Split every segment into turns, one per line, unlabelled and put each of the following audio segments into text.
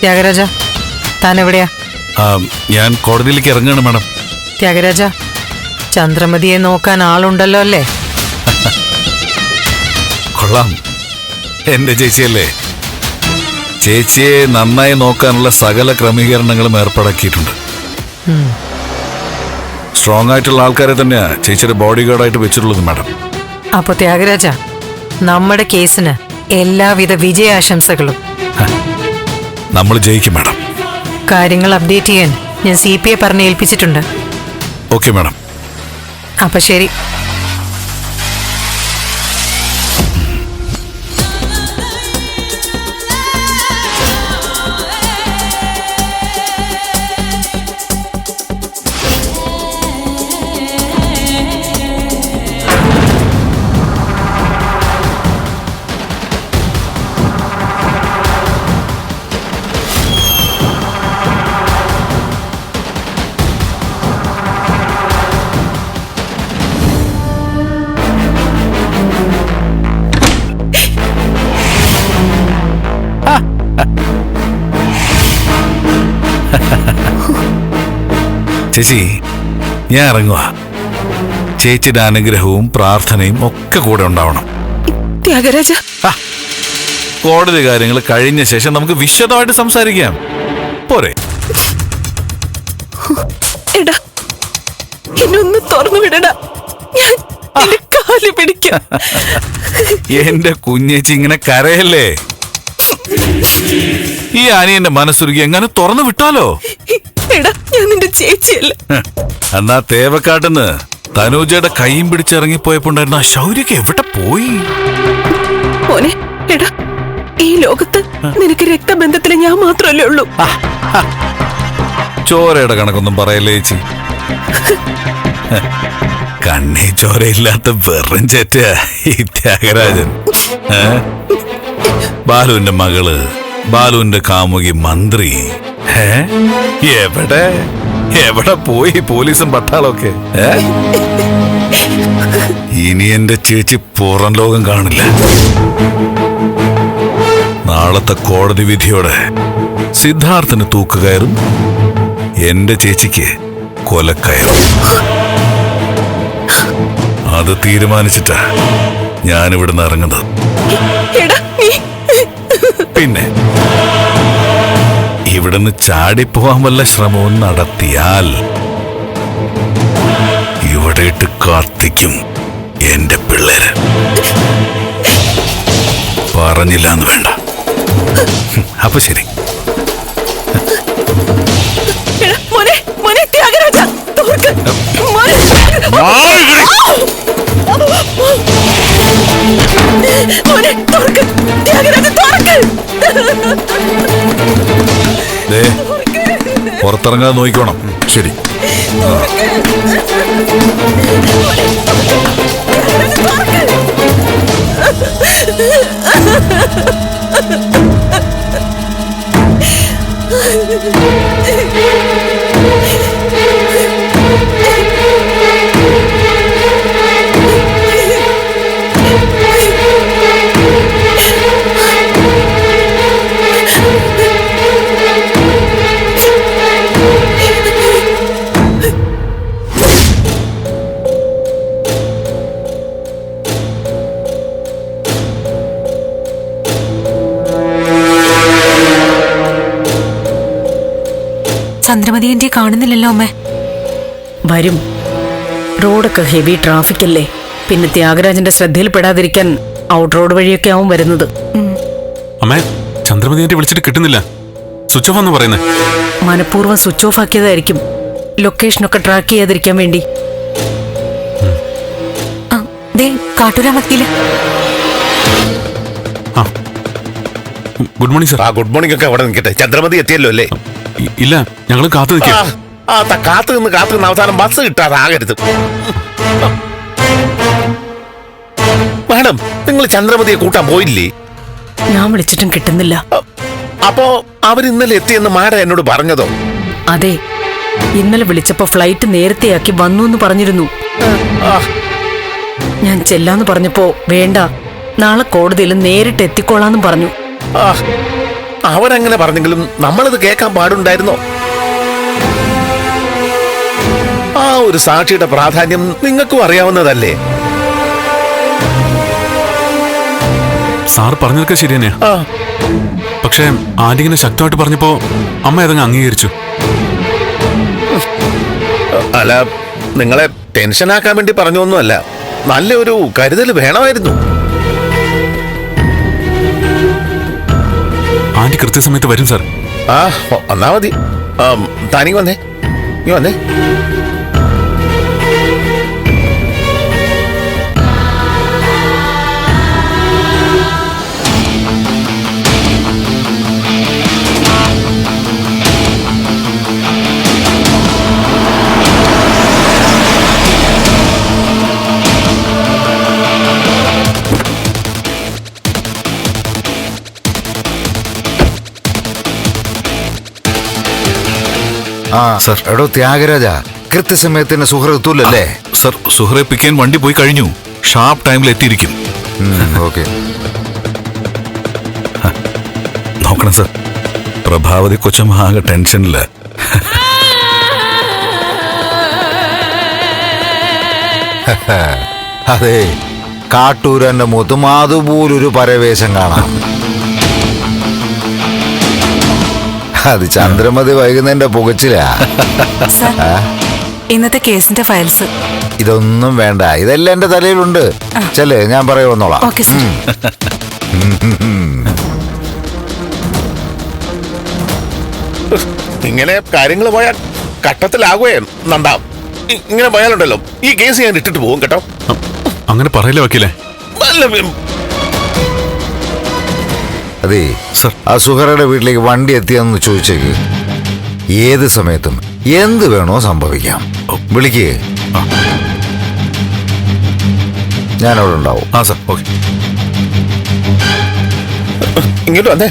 ത്യാഗരാജ താൻ എവിടെയാ
ഞാൻ കോടതിയിലേക്ക് ഇറങ്ങുകയാണ് മാഡം.
ത്യാഗരാജ ചന്ദ്രമതിയെ നോക്കാൻ ആളുണ്ടല്ലോ അല്ലേ?
കൊള്ളാം. എന്റെ ചേച്ചിയല്ലേ. ചേച്ചിയെ നന്നായി നോക്കാനുള്ള സകല ക്രമീകരണങ്ങളും ഏർപ്പാടാക്കിയിട്ടുണ്ട്. സ്ട്രോങ് ആയിട്ടുള്ള ആൾക്കാരെ തന്നെയാ ചേച്ചിയുടെ ബോഡി ഗാർഡായിട്ട് വെച്ചിട്ടുള്ളത് മാഡം.
അപ്പൊ ത്യാഗരാജ നമ്മുടെ കേസിന് എല്ലാവിധ വിജയാശംസകളും.
നമ്മൾ ജയിക്കും മാഡം.
കാര്യങ്ങൾ അപ്ഡേറ്റ് ചെയ്യാൻ ഞാൻ സി പി ഐ പറഞ്ഞ് ഏൽപ്പിച്ചിട്ടുണ്ട്.
Okay madam.
അപ്പൊ ശരി.
ചേച്ചി ഞാൻ ഇറങ്ങുക ചേച്ചിയുടെ അനുഗ്രഹവും പ്രാർത്ഥനയും ഒക്കെ കൂടെ ഉണ്ടാവണം.
ത്യാഗരാജ.
കോടതി കാര്യങ്ങൾ കഴിഞ്ഞ ശേഷം നമുക്ക് വിശദമായിട്ട് സംസാരിക്കാം. പോരെ.
എടാ തുറന്നു വിടടാ. ഞാൻ നിന്റെ കാൽ പിടിക്കാം.
എന്റെ കുഞ്ഞേച്ചി ഇങ്ങനെ കരയല്ലേ? ഈ അനിയന്റെ മനസ്സുരുകി എങ്ങനെ തുറന്നു വിട്ടാലോ?
ഞാൻ നിന്റെ ചേച്ചിയല്ല?
എന്നാ തേവക്കാട്ടെന്ന് തനൂജയുടെ കൈയും പിടിച്ചിറങ്ങിപ്പോയപ്പോണ്ടായിരുന്ന ശൗര്യക്ക് എവിടെ പോയി?
മോനെ എടാ ഈ ലോകത്ത് നിനക്ക് രക്തബന്ധത്തിൽ ഞാൻ മാത്രമല്ലേ ഉള്ളൂ.
ചോരയുടെ കണക്കൊന്നും പറയല്ലേ ചേച്ചി? കണ്ണേ ചോരയില്ലാത്ത വെറും ചേറ്റ ഈ ത്യാഗരാജൻ? ബാലുവിന്റെ മകൾ ബാലുവിന്റെ കാമുകി മന്ത്രി? എവിടെ? എവിടെ പോയി പോലീസും പട്ടാളൊക്കെ? ഇനി എന്റെ ചേച്ചി പുറം ലോകം കാണില്ല. നാളത്തെ കോടതി വിധിയോടെ സിദ്ധാർത്ഥന് തൂക്കുകയറും എന്റെ ചേച്ചിക്ക് കൊലക്കയറും അത് തീരുമാനിച്ചിട്ടാ ഞാനിവിടുന്ന് ഇറങ്ങുന്നത്. ഇവിടുന്ന് ചാടിപ്പോവാൻ വല്ല ശ്രമവും നടത്തിയാൽ ഇവിടെ ഇട്ട് കാർത്തിക്കും എന്റെ പിള്ളേര്. പറഞ്ഞില്ല എന്ന് വേണ്ട. അപ്പൊ ശരി.
മോനെ മോനെ ത്യാഗരാജ തോർക്ക്
പുറത്തിറങ്ങാതെ നോക്കിക്കോണം. ശരി.
ചന്ദ്രമതി എന്റെ കാണുന്നില്ലല്ലോ അമ്മേ.
വരും. റോഡൊക്കെ ഹെവി ട്രാഫിക് അല്ലേ പിന്നെ ത്യാഗരാജന്റെ ശ്രദ്ധയിൽപ്പെടാതിരിക്കാൻ ഔട്ട് റോഡ് വഴിയൊക്കെ ആവും വരുന്നത്.
അമ്മേ ചന്ദ്രമതി ആന്റി വിളിച്ചിട്ട് കിട്ടുന്നില്ല. സ്വിച്ച് ഓഫ് എന്ന് പറയുന്നേ.
മനഃപൂർവം സ്വിച്ച് ഓഫ് ആക്കിയതായിരിക്കും. ലൊക്കേഷനൊക്കെ ട്രാക്ക് ചെയ്യാതിരിക്കാൻ വേണ്ടി.
ആ
ഗുഡ് മോർണിംഗ് സർ
ആ ഗുഡ് മോർണിംഗ് ഒക്കെ അവിടെ നിൽക്കട്ടെ. ചന്ദ്രമതി എത്തിയല്ലോ അല്ലേ?
ഇല്ല ഞങ്ങൾ കാത്തു നിൽക്കാം.
ആ, കാത്തു നിന്ന് കാത്തു നിന്ന് അവസാനം ബസ് കിട്ടാതാകരുത്. മാഡം നിങ്ങൾ ചന്ദ്രമതിയെ കൂട്ടാൻ പോയില്ലേ?
ഞാൻ വിളിച്ചിട്ടും കിട്ടുന്നില്ല.
അപ്പോ അവർ ഇന്നലെ എത്തിയെന്ന് മാഡം എന്നോട് പറഞ്ഞതോ?
അതെ ഇന്നലെ വിളിച്ചപ്പോ ഫ്ലൈറ്റ് നേരത്തെയാക്കി വന്നു എന്ന് പറഞ്ഞിരുന്നു ഞാൻ ചെല്ലാന്ന് പറഞ്ഞപ്പോ വേണ്ട നാളെ കോടതിയിൽ നേരിട്ട് എത്തിക്കോളാന്നും പറഞ്ഞു.
അവരങ്ങനെ പറഞ്ഞെങ്കിലും നമ്മളത് കേൾക്കാൻ പാടുണ്ടായിരുന്നോ? ആ ഒരു സാക്ഷിയുടെ പ്രാധാന്യം നിങ്ങൾക്കും അറിയാവുന്നതല്ലേ?
സാർ പറഞ്ഞതൊക്കെ ശരി തന്നെയാ
ആ.
പക്ഷേ ആന്റിങ്ങനെ ശക്തമായിട്ട് പറഞ്ഞപ്പോ അമ്മ അതങ്ങ് അംഗീകരിച്ചു.
അല്ല നിങ്ങളെ ടെൻഷനാക്കാൻ വേണ്ടി പറഞ്ഞൊന്നുമല്ല. നല്ലൊരു കരുതൽ വേണമായിരുന്നു.
ആന്റി കൃത്യസമയത്ത് വരും സാർ.
ആ വന്നാ മതി. താനീ വന്നേ. നീ വന്നേ.
ആ. സർ. എടോ ത്യാഗരാജ കൃത്യസമയത്തിന് സുഹൃത്ത് എത്തൂലല്ലേ?
സർ സുഹറെ പിക്കാൻ വണ്ടി പോയി കഴിഞ്ഞു. ഷാർപ്പ് ടൈമിൽ എത്തിയിരിക്കും.
ഓക്കെ.
നോക്കണം സർ. പ്രഭാവതി കൊച്ചമ്മ ആകെ ടെൻഷനിൽ
അതെ കാട്ടൂരന്റെ മുഖത്തും അതുപോലൊരു പരവേശം കാണാം. അത് ചന്ദ്രമതി വൈകുന്നതിന്റെ പുകച്ചിലാ.
സർ ഇന്നത്തെ കേസിന്റെ ഫയൽസ്.
ഇതൊന്നും വേണ്ട. ഇതെല്ലാം എന്റെ തലയിലുണ്ട്. ചെല്ലേ ഞാൻ പറയുമെന്നോളാം
ഓക്കെ സർ.
ഇങ്ങനെ കാര്യങ്ങൾ പോയാൽ കട്ടത്തിലാകുകയെ നന്ദാം. ഇ- ഇങ്ങനെ പോയാലുണ്ടല്ലോ. ഈ കേസ് ഞാൻ ഇട്ടിട്ട് പോകും കേട്ടോ.
അങ്ങനെ പറയില്ല വക്കീലേ?
നല്ല വി-
അതെ
സർ.
ആ സുഹറയുടെ വീട്ടിലേക്ക് വണ്ടി എത്തിയെന്ന് ചോദിച്ചേക്ക് ഏത് സമയത്തും എന്ത് വേണോ സംഭവിക്കാം. വിളിക്കേ. അവിടെ ഉണ്ടാവും.
ആ സർ. ഓക്കെ.
ഇങ്ങോട്ട് വന്നേ.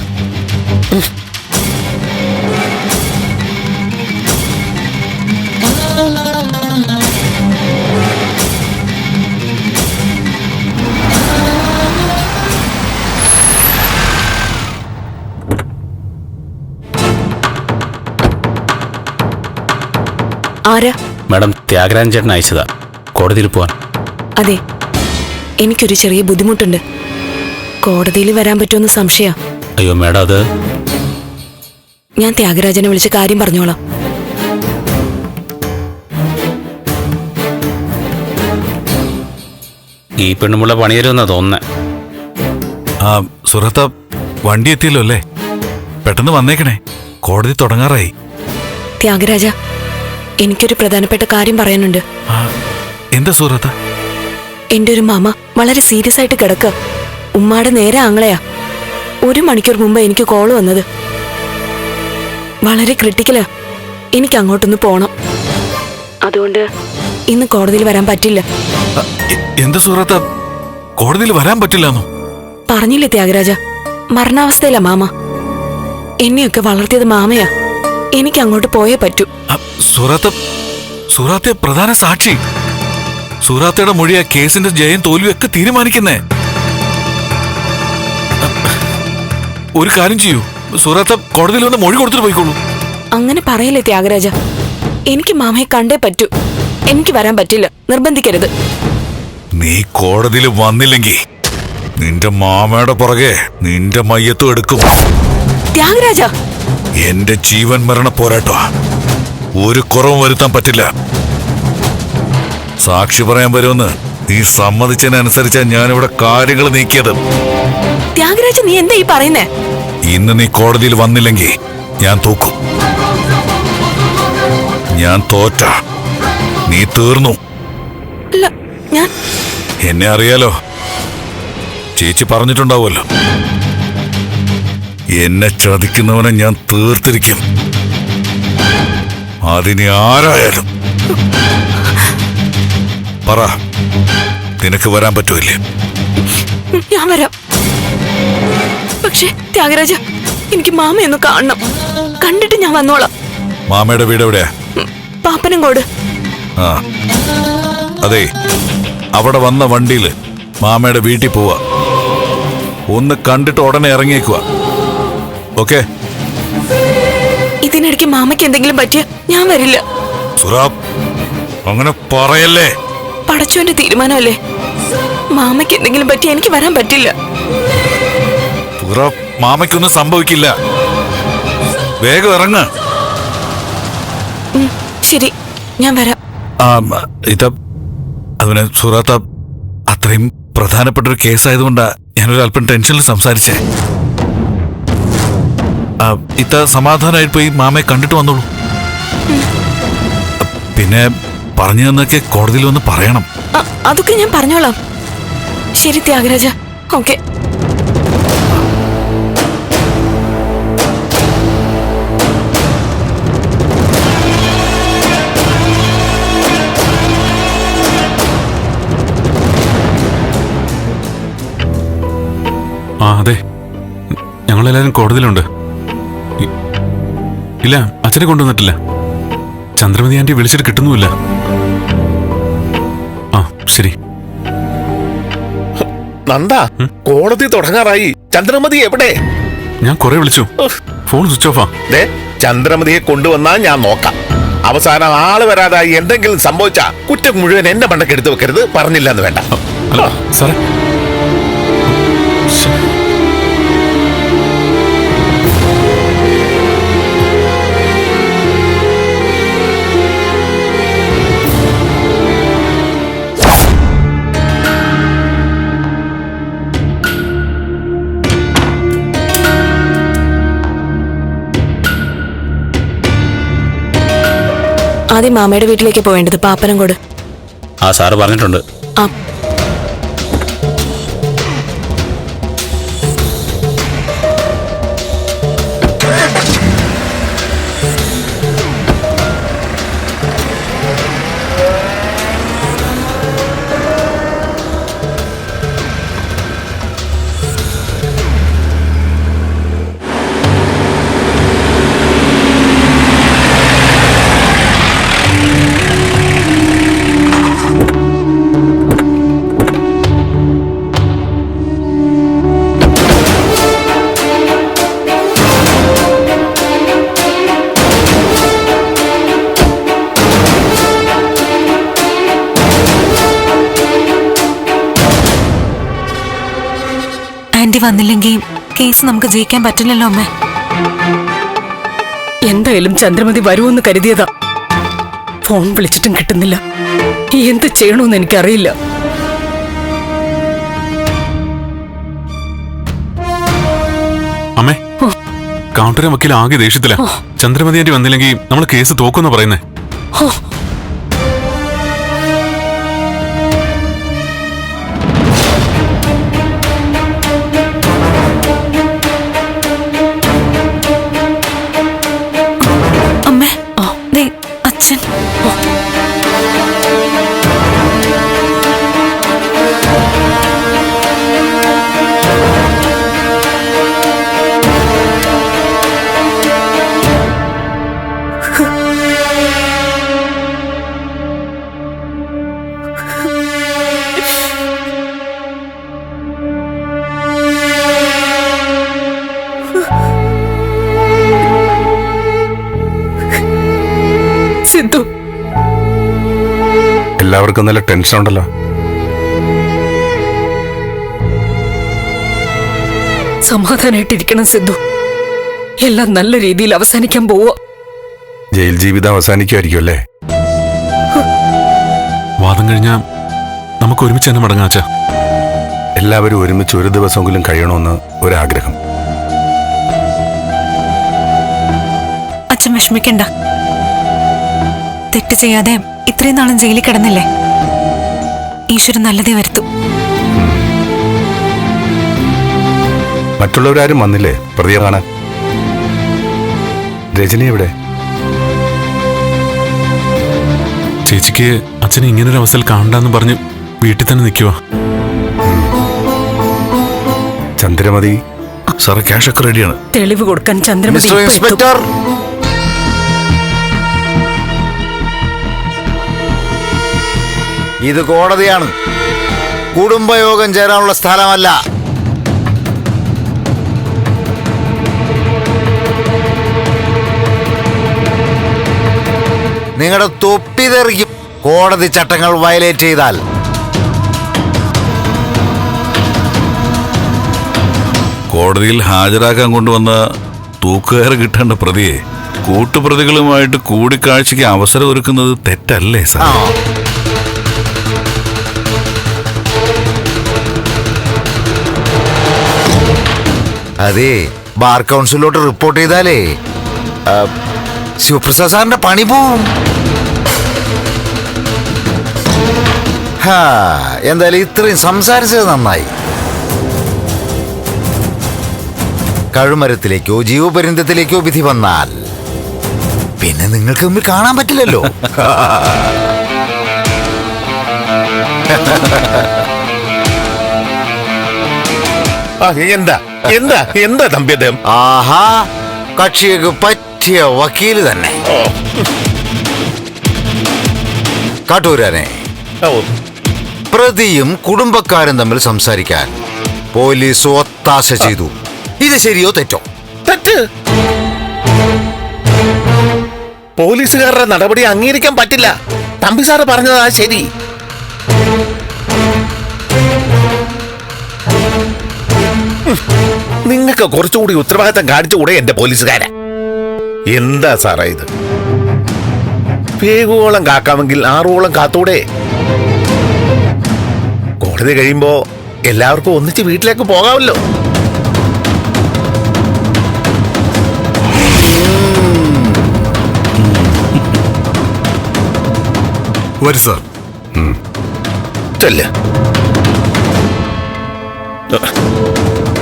മാഡം ത്യാഗരാജൻ ചേട്ടൻ അയച്ചതാ. കോടതിയിൽ പോവാൻ.
അതെ എനിക്കൊരു ചെറിയ ബുദ്ധിമുട്ടുണ്ട്. കോടതിയിൽ വരാൻ പറ്റുമെന്ന് സംശയ.
അയ്യോ മാഡം അത്
ഞാൻ ത്യാഗരാജനെ വിളിച്ച് കാര്യം പറഞ്ഞോളാം.
ഈ പെണ്ണുമുള്ള പണിയരുമെന്നാ തോന്നുന്നേ.
ആ സുഹൃത്ത വണ്ടി എത്തിയല്ലോ അല്ലേ? പെട്ടെന്ന് വന്നേക്കണേ. കോടതി തുടങ്ങാറായി.
ത്യാഗരാജ എനിക്കൊരു പ്രധാനപ്പെട്ട കാര്യം പറയാനുണ്ട്.
എന്താ സുഹൃത്ത?
എന്റെ ഒരു മാമ വളരെ സീരിയസ് ആയിട്ട് കിടക്കുക ഉമ്മാടെ നേരെ ആങ്ങളെയാ. ഒരു മണിക്കൂർ മുമ്പ് എനിക്ക് കോൾ വന്നത്. വളരെ ക്രിട്ടിക്കലാ. എനിക്ക് അങ്ങോട്ടൊന്ന് പോണം. അതുകൊണ്ട് ഇന്ന് കോടതിയിൽ വരാൻ പറ്റില്ല.
എന്താ സുഹൃത്ത? കോടതിയിൽ വരാൻ പറ്റില്ലെന്നോ?
പറഞ്ഞില്ലേ ത്യാഗരാജ? മരണാവസ്ഥയിലാ മാമ. എന്നെയൊക്കെ വളർത്തിയത് മാമയാ. എനിക്ക് അങ്ങോട്ട് പോയേ പറ്റൂ.
സുറാത്ത സുറാത്തെ പ്രധാന സാക്ഷി. സുറാത്തയുടെ മൊഴിയാ കേസിന്റെ ജയം തോൽവി ഒക്കെ തീരുമാനിക്കുന്നേ ഒരു കാര്യം ചെയ്യൂ. സുറാത്ത കോടതിയിൽ വന്ന് മൊഴി കൊടുത്തിട്ട് പോയിക്കോളൂ.
അങ്ങനെ പറയല്ലേ ത്യാഗരാജ. എനിക്ക് മാമയെ കണ്ടേ പറ്റൂ. എനിക്ക് വരാൻ പറ്റില്ല. നിർബന്ധിക്കരുത്.
നീ കോടതിയിൽ വന്നില്ലെങ്കിൽ നിന്റെ മാമയുടെ പുറകെ നിന്റെ മയ്യത്തും എടുക്കും.
ത്യാഗരാജ!
എന്റെ ജീവൻ മരണ പോരാട്ടോ ഒരു കുറവും വരുത്താൻ പറ്റില്ല. സാക്ഷി പറയാൻ വരുമെന്ന് നീ സമ്മതിച്ചതിനനുസരിച്ചാ ഞാനിവിടെ കാര്യങ്ങൾ നീക്കിയത്.
ത്യാഗരാജ നീ എന്താ ഈ പറയുന്നേ?
ഇന്ന് നീ കോടതിയിൽ വന്നില്ലെങ്കിൽ ഞാൻ തൂക്കും. ഞാൻ തോറ്റ. നീ തീർന്നു. എന്നെ അറിയാലോ. ചേച്ചി പറഞ്ഞിട്ടുണ്ടാവുമല്ലോ. എന്നെ ചതിക്കുന്നവനെ ഞാൻ തീർത്തിരിക്കും. അതിനി ആരായാലും. പറ നിനക്ക് വരാൻ പറ്റൂല്ലേ
ഞാൻ വരാം. പക്ഷേ ത്യാഗരാജ എനിക്ക് മാമയൊന്ന് കാണണം. കണ്ടിട്ട് ഞാൻ വന്നോളാം.
മാമയുടെ വീട് എവിടെയാ?
പാപ്പനങ്കോട്
ആ. അതെ അവിടെ വന്ന വണ്ടിയിൽ മാമയുടെ വീട്ടിൽ പോവാ. ഒന്ന് കണ്ടിട്ട് ഉടനെ ഇറങ്ങിയേക്കുക ഓക്കെ.
ഇതിനിടയ്ക്ക് മാമയ്ക്ക് എന്തെങ്കിലും പറ്റിയ ഞാൻ വരില്ല.
അങ്ങനെ പറയല്ലേ?
പടച്ചോന്റെ തീരുമാനമല്ലേ? മാമയ്ക്ക് എന്തെങ്കിലും പറ്റിയ എനിക്ക് വരാൻ പറ്റില്ല.
മാമയ്ക്കൊന്നും സംഭവിക്കില്ല. വേഗം ഇറങ്ങ.
ശരി ഞാൻ വരാം.
ഇത അവന് സുറാത്ത അത്രയും പ്രധാനപ്പെട്ട ഒരു കേസായതുകൊണ്ടാ ഞാനൊരു അല്പം ടെൻഷനിൽ സംസാരിച്ചേ. ഇത്ത സമാധാനമായിട്ട് പോയി മാമയെ കണ്ടിട്ട് വന്നോളൂ. പിന്നെ പറഞ്ഞു തന്നൊക്കെ കോടതിയിൽ വന്ന് പറയണം.
അതൊക്കെ ഞാൻ പറഞ്ഞോളാം. ശരി ത്യാഗരാജ. ഓക്കെ.
ആ അതെ. ഞങ്ങളെല്ലാവരും കോടതിയിലുണ്ട്. ഇല്ല അച്ഛനെ കൊണ്ടുവന്നിട്ടില്ല. ചന്ദ്രമതി ആന്റി വിളിച്ചിട്ട് കിട്ടുന്നുമില്ല. ആ ശരി.
നന്ദ കോടതി തുടങ്ങാറായി. ചന്ദ്രമതി എവിടെ?
ഞാൻ കുറെ വിളിച്ചു. Phone switch ഓഫാ.
ദേ ചന്ദ്രമതിയെ കൊണ്ടുവന്നാ ഞാൻ നോക്കാം. അവസാനം ആൾ വരാതായി എന്തെങ്കിലും സംഭവിച്ചാ കുറ്റം മുഴുവൻ എന്റെ മണ്ടക്ക് എടുത്തു വെക്കരുത് പറഞ്ഞില്ല എന്ന് വേണ്ട
സാറേ
ആദ്യം മാമയുടെ വീട്ടിലേക്ക് പോവേണ്ടത് പാപ്പനങ്കോട്
ആ സാറ് പറഞ്ഞിട്ടുണ്ട്.
ആ.
ആന്റി വന്നില്ലെങ്കിൽ കേസ് നമുക്ക് ജയിക്കാൻ പറ്റില്ലല്ലോ അമ്മേ.
എന്തായാലും ചന്ദ്രമതി വരുമെന്ന് കരുതിയതാ. ഫോൺ വിളിച്ചിട്ടും കിട്ടുന്നില്ല. എന്ത് ചെയ്യണമെന്ന് എനിക്കറിയില്ല.
അമ്മേ കൗണ്ടറെ വക്കീൽ ആകെ ദേഷ്യത്തില. ചന്ദ്രമതി ആന്റി വന്നില്ലെങ്കിൽ നമ്മൾ കേസ് തോക്കുമെന്ന് പറയുന്നേ.
സിദ്ധു
എല്ലാവർക്കും നല്ല ടെൻഷൻ ഉണ്ടല്ലോ.
സമാധാനായിട്ടിരിക്കണം സിദ്ധു എല്ലാം നല്ല രീതിയിൽ അവസാനിക്കാൻ പോവുക.
ജയിൽ ജീവിതം അവസാനിക്കുമായിരിക്കും അല്ലേ?
വാദം കഴിഞ്ഞാൽ നമുക്ക് ഒരുമിച്ച് തന്നെ മടങ്ങാച്ചാ
എല്ലാവരും ഒരുമിച്ച് ഒരു ദിവസമെങ്കിലും കഴിയണമെന്ന് ഒരാഗ്രഹം.
അച്ഛൻ വിഷമിക്കണ്ട. തെറ്റ് ചെയ്യാതെ ഇത്രയും നാളും ജയിലിൽ കിടന്നില്ലേ? ഈശ്വരൻ നല്ലതേ വരുത്തു.
മറ്റുള്ളവരാരും വന്നില്ലേ? പ്രതിയെ കാണാൻ. രജനി എവിടെ?
ചേച്ചിക്ക് അച്ഛനെ ഇങ്ങനൊരു അവസ്ഥയിൽ കാണണ്ടെന്ന് പറഞ്ഞ് വീട്ടിൽ തന്നെ നിൽക്കുക
ചന്ദ്രമതി.
സാറേ ക്യാഷ് ഒക്കെ റെഡിയാണ്
തെളിവ് കൊടുക്കാൻ ചന്ദ്രമതി
മിസ്റ്റർ
ഇപ്പൊ എത്തും.
ഇൻസ്പെക്ടർ. ഇത് കോടതിയാണ്. കുടുംബയോഗം ചേരാനുള്ള സ്ഥലമല്ല. നിങ്ങളുടെ തൊപ്പി തെറിക്കും കോടതി ചട്ടങ്ങൾ വയലേറ്റ് ചെയ്താൽ.
കോടതിയിൽ ഹാജരാക്കാൻ കൊണ്ടുവന്ന തൂക്കുകയർ കിട്ടേണ്ട പ്രതിയെ കൂട്ടുപ്രതികളുമായിട്ട് കൂടിക്കാഴ്ചയ്ക്ക് അവസരം ഒരുക്കുന്നത് തെറ്റല്ലേ സാർ?
അതെ ബാർ കൗൺസിലോട്ട് റിപ്പോർട്ട് ചെയ്താലേ ശിവപ്രസാദ് സാറിന്റെ പണി പോവും. എന്തായാലും ഇത്രയും സംസാരിച്ചത് നന്നായി. കഴുമരത്തിലേക്കോ ജീവപര്യന്തത്തിലേക്കോ വിധി വന്നാൽ പിന്നെ നിങ്ങൾക്ക് മുമ്പിൽ കാണാൻ പറ്റില്ലല്ലോ.
ആ എന്താ? എന്താ? എന്താ തമ്പി അദ്ദേഹം?
ആഹാ കക്ഷിക്ക് പറ്റിയ വക്കീൽ തന്നെ.
ഓ,
കാട്ടൂരാനെ
ഓ,
പ്രതിയും കുടുംബക്കാരും തമ്മിൽ സംസാരിക്കാൻ പോലീസ് ഒത്താശ ചെയ്തു. ഇത് ശരിയോ തെറ്റോ?
തെറ്റ്. പോലീസുകാരുടെ നടപടി അംഗീകരിക്കാൻ പറ്റില്ല. തമ്പി സാറ് പറഞ്ഞതാ ശരി. നിങ്ങൾക്ക് കുറച്ചുകൂടി ഉത്തരവാദിത്തം കാണിച്ചുകൂടെ എന്റെ പോലീസുകാരെ എന്താ സാറേ ഇത്? വേഗോളം കാക്കാമെങ്കിൽ ആറോളം കാത്തൂടെ. കോടതി കഴിയുമ്പോ എല്ലാവർക്കും ഒന്നിച്ച് വീട്ടിലേക്ക് പോകാമല്ലോ.
വരും സാർ.
ചെല്ല്.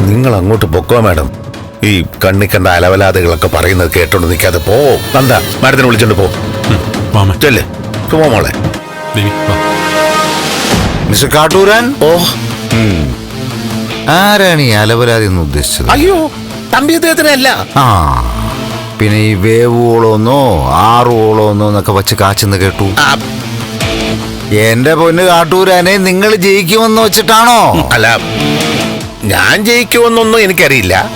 നിങ്ങൾ അങ്ങോട്ട് പൊക്കോ മാഡം. ഈ കണ്ണിക്കണ്ട കണ്ട അലവലാതകളൊക്കെ പറയുന്നത് കേട്ടോണ്ട് നിൽക്കാതെ പോ. നന്ദ മാഡത്തിനെ വിളിച്ചോണ്ട് പോ.
വാമ
ചെല്ല്. സുമോ മോളെ.
ദേവി വാ.
മിസ്റ്റർ കാട്ടൂരാൻ?
ഓ.
ആരാണ് ഈ അലവലാതി എന്ന് ഉദ്ദേശിച്ചത്?
അയ്യോ തമ്പി അദ്ദേഹത്തിനല്ല
ആ പിന്നെ ഈ വേവുകളോന്നോ ആറുകളോന്നോ എന്നൊക്കെ വെച്ച് കാച്ചെന്ന് കേട്ടു. എന്റെ പൊന്ന് കാട്ടൂരാനെ നിങ്ങൾ ജയിക്കുമെന്ന് വെച്ചിട്ടാണോ?
അല്ല ഞാൻ ജയിക്കുമെന്നൊന്നും എനിക്കറിയില്ല.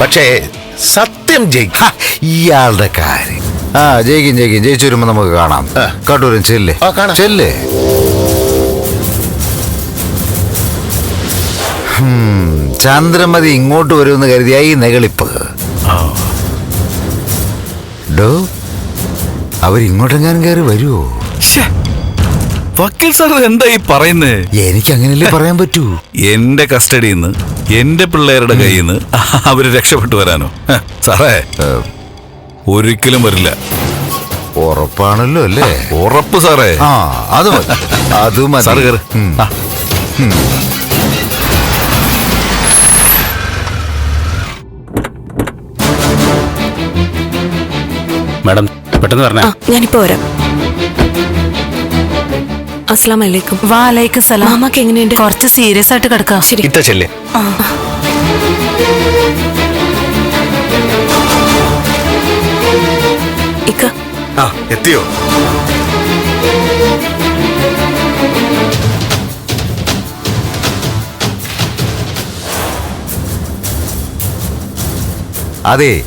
പക്ഷേ സത്യം ജയിക്കും.
ഇയാളുടെ കാര്യം. ആ ജയിക്കും ജയിക്കും. ജയിച്ചു വരുമ്പോ നമുക്ക് കാണാം. കാട്ടൂരും ചെല്ലേ. ചെല്ലേ. ചന്ദ്രമതി ഇങ്ങോട്ട് വരുമെന്ന് കരുതിയായി നെകളിപ്പ് ഡോ അവരിങ്ങോട്ടെങ്ങാനും കയറി വരുമോ
വക്കീൽ സാർ എന്താ ഈ പറയുന്നേ?
എനിക്ക് അങ്ങനെയല്ലേ പറയാൻ പറ്റൂ.
എന്റെ കസ്റ്റഡിയിൽ നിന്ന് എന്റെ പിള്ളേരുടെ കയ്യിൽ നിന്ന് അവർ രക്ഷപ്പെട്ടു വരാനോ? സാറേ ഒരിക്കലും വരില്ല.
ഉറപ്പാണല്ലോ അല്ലേ?
ഉറപ്പ് സാറേ.
ആ അത് മതി. അത് മതി.
സാറ് കയറ്
മാഡം പെട്ടെന്ന് പറഞ്ഞ
ഞാനിപ്പോ വരാം. അസ്ലാം അലൈക്കും
വാലൈക്കും സലാം
മാമാക്ക് എങ്ങനെയുണ്ട്?
കുറച്ച് സീരിയസ് ആയിട്ട് കിടക്കാം.
ശരി.
ഇത്ത ചെല്ലേ.
ഇക്ക.
ആ എത്തിയോ?
അതെ.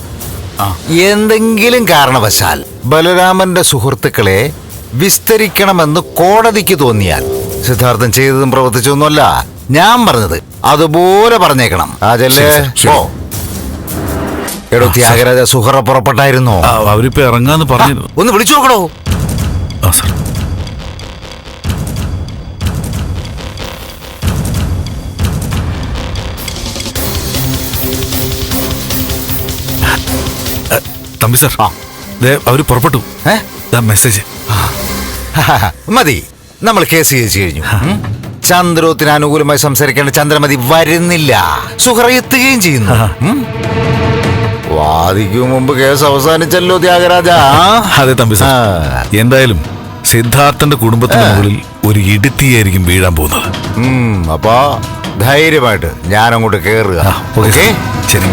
എന്തെങ്കിലും കാരണവശാൽ ബലരാമന്റെ സുഹൃത്തുക്കളെ വിസ്തരിക്കണമെന്ന് കോടതിക്ക് തോന്നിയാൽ. സിദ്ധാർത്ഥൻ ചെയ്തതും പ്രവർത്തിച്ചൊന്നുമല്ല ഞാൻ പറഞ്ഞത് അതുപോലെ പറഞ്ഞേക്കണം. ആ ചെല്ലേ
ശരി, ശരി.
ഓ എടോ ത്യാഗരാജ സുഹറ പുറപ്പെട്ടായിരുന്നോ?
അവരിപ്പോ ഇറങ്ങാന്ന് പറഞ്ഞു
ഒന്ന് വിളിച്ചു നോക്കണോ
ആ സാർ. തമ്പി സാർ.
ആ.
അവർ പുറപ്പെട്ടു? മെസ്സേജ്
മതി. നമ്മൾ കേസ് ചെയ്യിച്ചു കഴിഞ്ഞു. ചന്ദ്രത്തിന് അനുകൂലമായി സംസാരിക്കേണ്ട ചന്ദ്രമതി വരുന്നില്ല. സുഹറ എത്തുകയും ചെയ്യുന്നു. വാദിക്കു മുമ്പ് കേസ് അവസാനിച്ചല്ലോ ത്യാഗരാജ.
അതെ തമ്പി എന്തായാലും സിദ്ധാർത്ഥന്റെ കുടുംബത്തിന്റെ മുകളിൽ ഒരു ഇടുത്തിയായിരിക്കും വീഴാൻ പോകുന്നത്.
അപ്പൊ ധൈര്യമായിട്ട് ഞാൻ അങ്ങോട്ട് കേറുക. ഓക്കേ
ശരി.